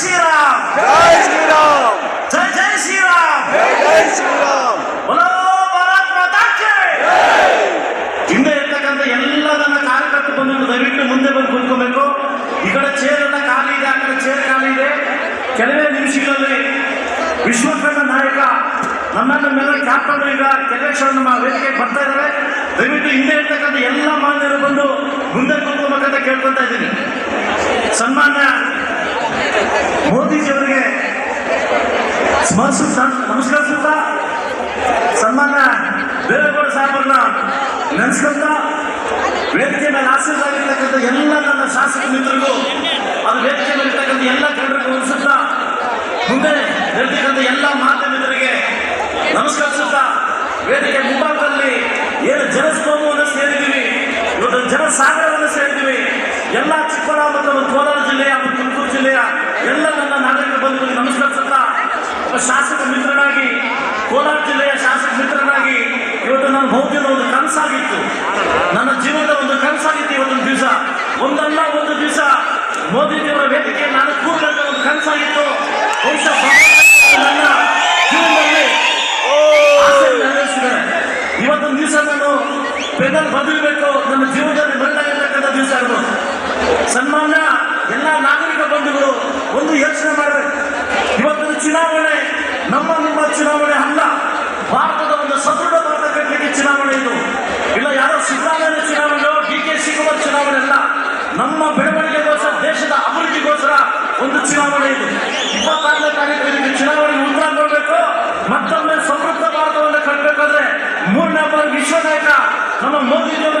ಶ್ರೀರಾಮ್ ಜೈ ಶ್ರೀರಾಮ್ ಜೈ ಜೈ ಶ್ರೀರಾಮ್ ಜೈ ಜೈ ಶ್ರೀರಾಮ್ ಭಾರತ್ ಮಾತಾ ಕಿ ಹಿಂದೆ ಇರ್ತಕ್ಕಂಥ ಎಲ್ಲ ನನ್ನ ಕಾರ್ಯಕರ್ತರು ಬಂದು ದಯವಿಟ್ಟು ಮುಂದೆ ಬಂದು ಕೂತ್ಕೋಬೇಕು. ಈ ಕಡೆ ಚೇರ್ ಎಲ್ಲ ಖಾಲಿ ಇದೆ ಆ ಕಡೆ ಚೇರ್ ಖಾಲಿ ಇದೆ. ಕೆಲವೇ ನಿಮಿಷಗಳಲ್ಲಿ ವಿಶ್ವಕರ್ಮ ನಾಯಕ ನಮ್ಮ ನಮ್ಮೆಲ್ಲ ಕ್ಯಾಪ್ಟನ್ ಈಗ ಕೆಲವೇ ಕ್ಷಣ ನಮ್ಮ ವೇದಿಕೆಗೆ ಬರ್ತಾ ಇದ್ದಾರೆ. ದಯವಿಟ್ಟು ಹಿಂದೆ ಇರ್ತಕ್ಕಂಥ ಎಲ್ಲ ಮಾನ್ಯರು ಬಂದು ಮುಂದೆ ಕೂತ್ಕೋಬೇಕಂತ ಕೇಳ್ಕೊತಾ ಇದ್ದೀನಿ. ಸನ್ಮಾನ್ಯ ಮೋದಿಜಿಯವರಿಗೆ ಸ್ಮರಿಸುತ್ತಾ ನಮಸ್ಕರಿಸುತ್ತಾ ಸನ್ಮಾನ್ಯ ದೇವೇಗೌಡ ಸಾಹೇಬರನ್ನ ನೆನೆಸ್ಕೊಂತ, ವೇದಿಕೆ ಮೇಲೆ ಆಸೀನಾಗಿರ್ತಕ್ಕಂಥ ಎಲ್ಲ ನನ್ನ ಶಾಸಕ ಮಿತ್ರರಿಗೂ, ಅದು ವೇದಿಕೆ ಮೇಲೆ ಇರ್ತಕ್ಕಂಥ ಎಲ್ಲ ಜನರಿಗೂ ಅನಿಸುತ್ತಾ ಮುಂದೆ ಇರ್ತಕ್ಕಂಥ ಎಲ್ಲ ಮಾಧ್ಯಮಿತರಿಗೆ ನಮಸ್ಕರಿಸುತ್ತಾ ವೇದಿಕೆ ಮುಂಭಾಗದಲ್ಲಿ ಏನು ಜನಸ್ತೋಮವನ್ನು ಸೇರಿದ್ದೀವಿ, ಇವತ್ತು ಜನಸಾಗರವನ್ನು ಸೇರಿದ್ದೀವಿ. ಎಲ್ಲ ಚಿಕ್ಕಬಳ್ಳಾಪುರ ಮತ್ತು ಕೋಲಾರ ಜಿಲ್ಲೆಯ ಮತ್ತು ತುಮಕೂರು ಜಿಲ್ಲೆಯ ಎಲ್ಲ ನನ್ನ ನಾಗರಿಕ ಬಂಧುಗಳಿಗೆ ನಮಸ್ಕರಿಸುತ್ತಾ ಒಬ್ಬ ಶಾಸಕ ಮಿತ್ರನಾಗಿ ಕೋಲಾರ ಜಿಲ್ಲೆಯ ಶಾಸಕ ಮಿತ್ರನಾಗಿ ಇವತ್ತು ನನ್ನ ಬಹುದಿನ ಒಂದು ಕನಸಾಗಿತ್ತು ನನ್ನ ಜೀವನದ ಒಂದು ಕನಸಾಗಿತ್ತು ಇವತ್ತೊಂದು ದಿವಸ ಒಂದಲ್ಲ ಒಂದು ದಿವಸ ಮೋದಿಜಿಯವರ ವೇದಿಕೆ ನಾನು ಕೂಡ ಒಂದು ಕನಸಾಗಿತ್ತು. ಬಹುಶಃ ನನ್ನ ಜೀವನದಲ್ಲಿ ನೆರವೇರಿಸಿದ್ದಾರೆ ಇವತ್ತೊಂದು ದಿವಸ ನಾನು ಪೆದಲ್ ಬದಲಬೇಕು ನನ್ನ ಜೀವನದಲ್ಲಿ ಬಂದಾಗಿರ್ತಕ್ಕಂಥ ದಿವಸ ಇರ್ಬೋದು ಸನ್ಮಾನ್ಯ ಎಲ್ಲ ನಾಗರಿಕ ಬಂಧುಗಳು ಒಂದು ಯೋಚನೆ ಮಾಡಬೇಕು. ಇವತ್ತಿನ ಚುನಾವಣೆ, ನಮ್ಮ ನಿಮ್ಮ ಚುನಾವಣೆ ಅಲ್ಲ. ಭಾರತದ ಒಂದು ಸದೃಢ ಭಾರತ ಕಟ್ಟಲಿಕ್ಕೆ ಚುನಾವಣೆ ಇದು. ಇಲ್ಲ, ಯಾರೋ ಸಿದ್ದರಾಮಯ್ಯ ಚುನಾವಣೆ ಡಿ ಕೆ ಶಿವಕುಮಾರ್ ಚುನಾವಣೆ ಅಲ್ಲ. ನಮ್ಮ ಬೆಳವಣಿಗೆಗೋಸ್ಕರ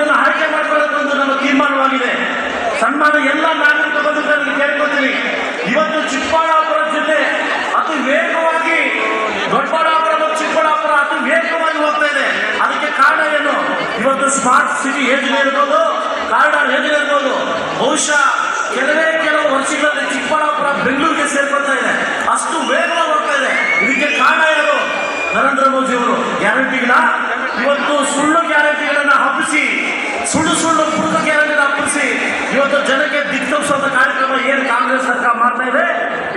ಮೋದಿಜಿಯವರನ್ನು ಆಯ್ಕೆ ಮಾಡಿಕೊಳ್ಳೋದೊಂದು ನಮ್ಮ ತೀರ್ಮಾನವಾಗಿದೆ. ಸನ್ಮಾನ ಎಲ್ಲ ನಾಗರಿಕ ಬಂಧುಗಳನ್ನು ಕೇಳ್ಕೊತೀನಿ ಇವತ್ತು ಚಿಕ್ಕಬಳ್ಳಾಪುರ ಜಿಲ್ಲೆ ಅತಿ ವೇಗವಾಗಿ ದೊಡ್ಡಬಳ್ಳಾಪುರ ಮತ್ತು ಚಿಕ್ಕಬಳ್ಳಾಪುರ ಅತಿ ವೇಗವಾಗಿ ಹೋಗ್ತಾ ಇದೆ. ಅದಕ್ಕೆ ಕಾರಣ ಏನು? ಇವತ್ತು ಸ್ಮಾರ್ಟ್ ಸಿಟಿ ಯೋಜನೆ ಇರ್ಬೋದು ಕಾರಣ ಯೋಜನೆ ಇರ್ಬೋದು. ಬಹುಶಃ ಕೆಲವೇ ಕೆಲವು ವರ್ಷಗಳಲ್ಲಿ ಚಿಕ್ಕಬಳ್ಳಾಪುರ ಬೆಂಗಳೂರಿಗೆ ಸೇರ್ಕೊಳ್ತಾ ಇದೆ. ಅಷ್ಟು ವೇಗವಾಗಿ ಹೋಗ್ತಾ ಇದೆ. ಇದಕ್ಕೆ ಕಾರಣ ಏನು? ನರೇಂದ್ರ ಮೋದಿ ಅವರು ಗ್ಯಾರಂಟಿಗಳ? ಇವತ್ತು ಸುಳ್ಳು ಸುಳ್ಳು ಸುಳ್ಳು ಪುರುಷ ಗ್ಯಾರಂಟಿನ ಹಬ್ಬಿಸಿ ಇವತ್ತು ಜನಕ್ಕೆ ದಿಗ್ತರಿಸುವಂತ ಕಾರ್ಯಕ್ರಮ ಏನು ಕಾಂಗ್ರೆಸ್ ಸರ್ಕಾರ ಮಾಡ್ತಾ ಇದೆ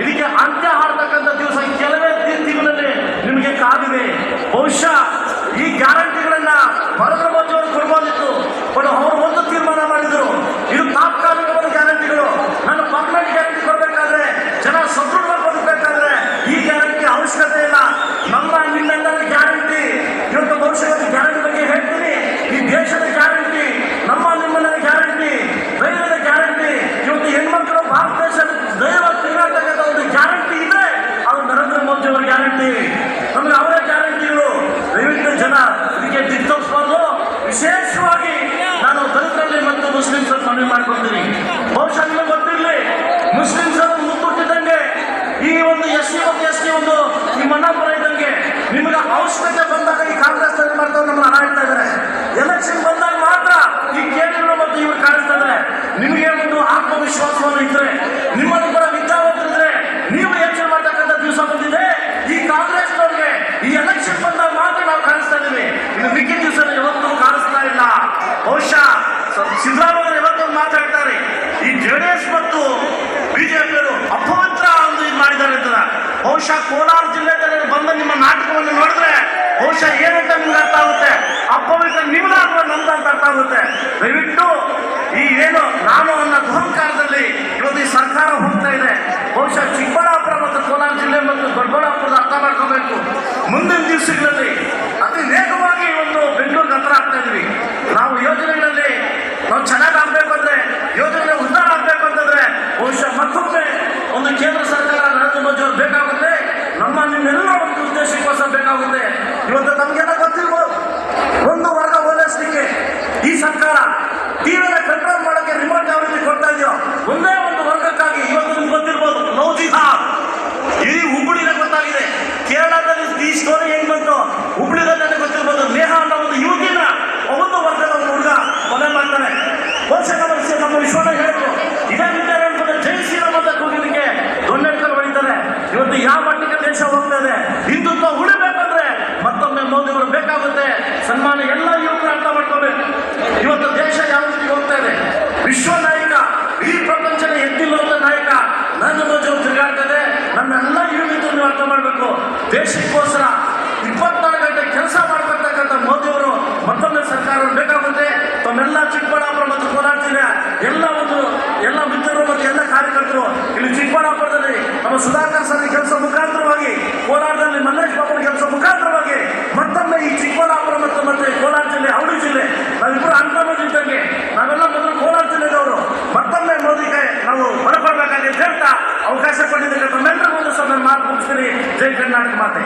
ಇದಕ್ಕೆ ಅಂತ್ಯ ಹಾಡ್ತಕ್ಕಂಥ ದಿವಸ ಈ ಕೆಲವೇ ತಿ- ತಿಂಗಳಲ್ಲಿ ನಿಮಗೆ ಕಾದಿದೆ ಬಹುಶಃ ಈ ಗ್ಯಾರಂಟಿಗಳನ್ನ ನರೇಂದ್ರ ಮೋದಿ ಅವರು ಕೊಡ್ಬೋದಿತ್ತು ಬಟ್ ಅವರು ಒಂದು ತೀರ್ಮಾನ ಮಾಡಿದ್ರು ಇದು ತಾತ್ಕಾಲಿಕವಾದ ಗ್ಯಾರಂಟಿಗಳು ನಾನು ಪರ್ಮನೆಂಟ್ ಗ್ಯಾರಂಟಿ ಕೊಡಬೇಕಾದ್ರೆ ಜನ ಸದೃಢವಾಗಿ ಬದುಕಬೇಕಾದ್ರೆ ಈ ಗ್ಯಾರಂಟಿ ಅವಶ್ಯಕತೆ ಇಲ್ಲ ನಮ್ಮ ನಿನ್ನೆಲ್ಲರ ಗ್ಯಾರಂಟಿ ಇವತ್ತು ಭವಿಷ್ಯದ ಗ್ಯಾರಂಟಿ ಬಗ್ಗೆ ಹೇಳ್ತೀನಿ ಈ ದೇಶದ ಗ್ಯಾರಂಟಿ ನಮ್ಮ ನಿಮ್ಮನ್ನ ಗ್ಯಾರಂಟಿ ಧೈರ್ಯದ ಗ್ಯಾರಂಟಿ ಇವತ್ತು ಹೆಣ್ಮಕ್ಳು ಭಾರತ ದೇಶ ದೈವ ತಿರುಗಾಟದ ಒಂದು ಗ್ಯಾರಂಟಿ ಇದೆ ಅದು ನರೇಂದ್ರ ಮೋದಿ ಅವರ ಗ್ಯಾರಂಟಿ ನಮಗೆ ಅವರ ಗ್ಯಾರಂಟಿಗಳು ದಯವಿಟ್ಟು ಜನ ಇದಕ್ಕೆ ದಿಗ್ತರಿಸಬಾರ್ದು ವಿಶೇಷವಾಗಿ ನಾನು ದಲಿತರಲ್ಲಿ ಮತ್ತು ಮುಸ್ಲಿಮ್ಸ್ ಮನವಿ ಮಾಡ್ಕೊಳ್ತೀನಿ ಬಹುಶಃ ನಿಮಗೆ ಗೊತ್ತಿರಲಿ ಮುಸ್ಲಿಮ್ಸ್ ಮುತ್ತುಟ್ಟಿದ್ದಂಗೆ ಈ ಒಂದು ಎಸ್ ಸಿ ಮತ್ತು ಎಸ್ ಟಿ ಒಂದು ನಿಮ್ಮ ಮಣ್ಣಾಪುರ ಇದ್ದಂಗೆ ನಿಮಗೆ ಅವಶ್ಯಕತೆ ಬಂದಾಗ ಈ ಕಾಂಗ್ರೆಸ್ ಅಲ್ಲಿ ಮಾಡ್ತಾರೆ ನಮ್ಮನ್ನ ಹಾಡ್ತಾ ಇದ್ದಾರೆ ಎಲೆಕ್ಷನ್ ಬಂದಾಗ ಮಾತ್ರ ಈ ಕೇಂದ್ರ ಮತ್ತು ಇವರು ಕಾಣಿಸ್ತಾ ಇದ್ದಾರೆ ನಿಮಗೆ ಒಂದು ಆತ್ಮವಿಶ್ವಾಸವನ್ನು ಇದ್ರೆ ನಿಮ್ಮನ್ನು ಕೂಡ ವಿದ್ಯಾವಂತರಿದ್ರೆ ನೀವು ಯೋಚನೆ ಮಾಡ್ತಕ್ಕಂಥ ದಿವಸ ಬಂದಿದೆ ಈ ಕಾಂಗ್ರೆಸ್ನವ್ರಿಗೆ ಈ ಎಲೆಕ್ಷನ್ ಬಂದಾಗ ಮಾತ್ರ ನಾವು ಕಾಣಿಸ್ತಾ ಇದ್ದೀವಿ ಇನ್ನು ಮಿಕ್ಕಿದ ದಿವಸ ಯಾವತ್ತೂ ಕಾಣಿಸ್ತಾ ಇಲ್ಲ ಬಹುಶಃ ಸ- ಸಿದ್ದರಾಮಯ್ಯ ಇವತ್ತೊಂದು ಮಾತಾಡ್ತಾರೆ ಈ ಜೆಡಿಎಸ್ ಮತ್ತು ಬಿಜೆಪಿಯವರು ಅಪವಿತ್ರ ಒಂದು ಇದು ಮಾಡಿದ್ದಾರೆ ಅಂತ ಬಹುಶಃ ಕೋಲಾರ ಜಿಲ್ಲೆಯಲ್ಲಿ ಬಂದ ನಿಮ್ಮ ನಾಟಕವನ್ನು ನೋಡಿದ್ರೆ ಬಹುಶಃ ಏನಂತ ನಿಮ್ಗೆ ಅರ್ಥ ಆಗುತ್ತೆ? ಅಪ್ಪವಿತ್ರ ನಿಮ್ಗೆ ಅಥವಾ ನಮ್ದು ಅಂತ ಅರ್ಥ ಆಗುತ್ತೆ. ದಯವಿಟ್ಟು ಈ ಏನು ನಾನು ಅನ್ನೋ ಅಹಂಕಾರದಲ್ಲಿ ಇವತ್ತು ಈ ಸರ್ಕಾರ ಹೋಗ್ತಾ ಇದೆ. ಬಹುಶಃ ಚಿಕ್ಕಬಳ್ಳಾಪುರ ಮತ್ತು ಕೋಲಾರ ಜಿಲ್ಲೆ ಮತ್ತು ದೊಡ್ಡಬಳ್ಳಾಪುರದ ಅರ್ಥ ಮಾಡ್ಕೋಬೇಕು. ಮುಂದಿನ ದಿವಸಗಳಲ್ಲಿ ಅತಿ ವೇಗವಾಗಿ ಒಂದು ಬೆಂಗಳೂರಿಗೆ ಹತ್ರ ಆಗ್ತಾ ಇದ್ವಿ ನಾವು ಯೋಜನೆಗಳಲ್ಲಿ ನಾವು ಚೆನ್ನಾಗಿ ಆಗ್ಬೇಕಂದ್ರೆ ಯೋಜನೆ ಉದ್ಧಾರ ಆಗ್ಬೇಕು ಅಂತಂದ್ರೆ ಬಹುಶಃ ಮತ್ತೊಮ್ಮೆ ಒಂದು ಕೇಂದ್ರ ಸರ್ಕಾರ ನರೇಂದ್ರ ಮೋದಿ ಅವರು ಬೇಕಾಗುತ್ತೆ ನಮ್ಮ ನಿಮ್ಮೆಲ್ಲ ಒಂದು ಉದ್ದೇಶಕ್ಕೋಸ್ಕರ ಬೇಕಾಗುತ್ತೆ ಇವತ್ತು ನಮಗೆಲ್ಲ ಗೊತ್ತಿರ್ಬೋದು. ಒಂದು ವರ್ಗ ಓದಿಸ್ಲಿಕ್ಕೆ ಈ ಸರ್ಕಾರ ಟಿವಿನ ಕಂಟ್ರೋಲ್ ಮಾಡಕ್ಕೆ ರಿಮೋಟ್ ಯಾವ ಕೊಡ್ತಾ ಇದೆಯೋ, ಒಂದೇ ಒಂದು ವರ್ಗಕ್ಕಾಗಿ ಇವತ್ತು ನಿಮ್ಗೆ ಗೊತ್ತಿರ್ಬೋದು. ನೌಜಿ ಜಿಹಾದ್ ಇಡೀ ಹುಬ್ಬಳ್ಳಿನ ಗೊತ್ತಾಗಿದೆ. ಕೇರಳದಲ್ಲಿ ಈ ಸ್ಟೋರಿ ಹೆಂಗ್ ಬಂತು, ಹುಬ್ಬಳ್ಳಿದಲ್ಲಿ ಗೊತ್ತಿರ್ಬೋದು. ನೇಹ ಅನ್ನೋ ಒಂದು ಯುವತಿನ ಒಂದು ವರ್ಗದ ಒಂದು ಹುಡುಗ ಕೊಲೆ ಮಾಡ್ತಾನೆ. ಬಹುಶಃ ನಮ್ಮ ನಮ್ಮ ವಿಶ್ವನ ಹೇಳಿದ್ರು ಇದೇ ವಿಚಾರ ಹೇಳ್ತಾರೆ ಜೈ ಶ್ರೀರಾಮ್ ಅಂತ ಕೂಗಿದಕ್ಕೆ ದೊಣ್ಣೆಡ್ಕೊಂಡು ಹೊಡಿತಾರೆ ಇವತ್ತು ಯಾವ ಮಟ್ಟಿಗೆ ದೇಶ ಹೋಗ್ತಾ ಇದೆ ಹಿಂದುತ್ವ ಉಳಿಬೇಕಂದ್ರೆ ಮತ್ತೊಮ್ಮೆ ಮೋದಿ ಅವರು ಬೇಕಾಗುತ್ತೆ ಸನ್ಮಾನ ಎಲ್ಲ ಯುವಕರು ಅರ್ಥ ಮಾಡ್ಕೋಬೇಕು ಇವತ್ತು ದೇಶ ಯಾವ ರೀತಿ ಹೋಗ್ತಾ ಇದೆ ವಿಶ್ವ ನಾಯಕ ಇಡೀ ಪ್ರಪಂಚದ ಎದ್ದಿಲ್ಲುವಂತ ನಾಯಕ ನರೇಂದ್ರ ಮೋದಿ ಅವರು ತಿರುಗಾಡ್ತದೆ ದೇಶಕ್ಕೋಸ್ಕರ ಇಪ್ಪತ್ನಾಲ್ಕು ಗಂಟೆ ಕೆಲಸ ಮಾಡ್ಕೊಳ್ತಕ್ಕಂಥ ಮೋದಿಯವರು ಮತ್ತೊಂದು ಸರ್ಕಾರ ಬೇಕಾಗುತ್ತೆ ತಮ್ಮೆಲ್ಲ ಚಿಕ್ಕಬಳ್ಳಾಪುರ ಮತ್ತು ಕೋಲಾರ ಜಿಲ್ಲೆಯ ಎಲ್ಲ ಒಂದು ಎಲ್ಲ ಮಿತ್ರರು ಮತ್ತು ಎಲ್ಲ ಕಾರ್ಯಕರ್ತರು ಜೈ ಕರ್ನಾಟಕ ಮಾತೆ